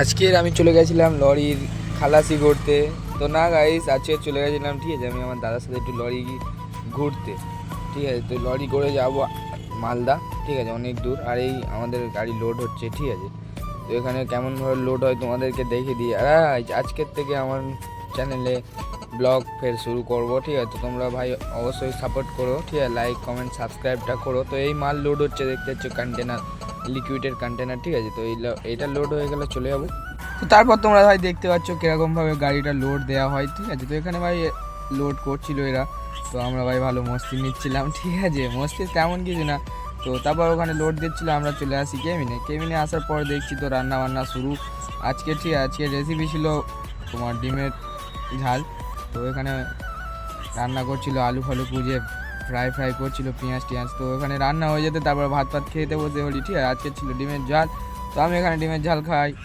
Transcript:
আজকের আমি চলে গেছিলাম লরির খালাসি ঘুরতে। তো না গাইস আজকে চলে গেছিলাম, ঠিক আছে, আমি আমার দাদার সাথে একটু লরি ঘুরতে। ঠিক আছে, তো লরি করে যাব মালদা, ঠিক আছে, অনেক দূর। আর এই আমাদের গাড়ি লোড হচ্ছে, ঠিক আছে। তো এখানে কেমনভাবে লোড হয় তোমাদেরকে দেখে দিই। আর আজকের থেকে আমার চ্যানেলে ব্লগ ফের শুরু করব, ঠিক আছে? তো তোমরা ভাই অবশ্যই সাপোর্ট করো, ঠিক আছে? লাইক কমেন্ট সাবস্ক্রাইবটা করো। তো এই মাল লোড হচ্ছে, দেখতে হচ্ছে কন্টেনার লিকুইডের কন্টেনার ঠিক আছে? তো এইটা লোড হয়ে গেলে চলে যাব। তো তারপর তোমরা ভাই দেখতে পাচ্ছ, কিরকমভাবে গাড়িটা লোড দেওয়া হয়, ঠিক আছে? তো এখানে ভাই লোড করছিল এরা। তো আমরা ভাই ভালো মস্তি নিচ্ছিলাম, ঠিক আছে? মস্তি তেমন কিছু না। তো তারপর ওখানে লোড দিচ্ছিল, আমরা চলে আসি কেমিনে কেমিনে আসার পর দেখছি তো রান্না বান্না শুরু। আজকে ঠিক আজকে রেসিপি ছিল তোমার ডিমের ঝাল। তো এখানে রান্না করছিল, আলু ফালু পুজে ফ্রাই ফ্রাই করছিল, পেঁয়াজ টিয়াজ। তো ওখানে রান্না হয়ে যেতে, তারপর ভাত ফাত খেতে বসে হলি ঠিক আছে আজকে ছিল ডিমের ঝাল। তো আমি এখানে ডিমের ঝাল খাই।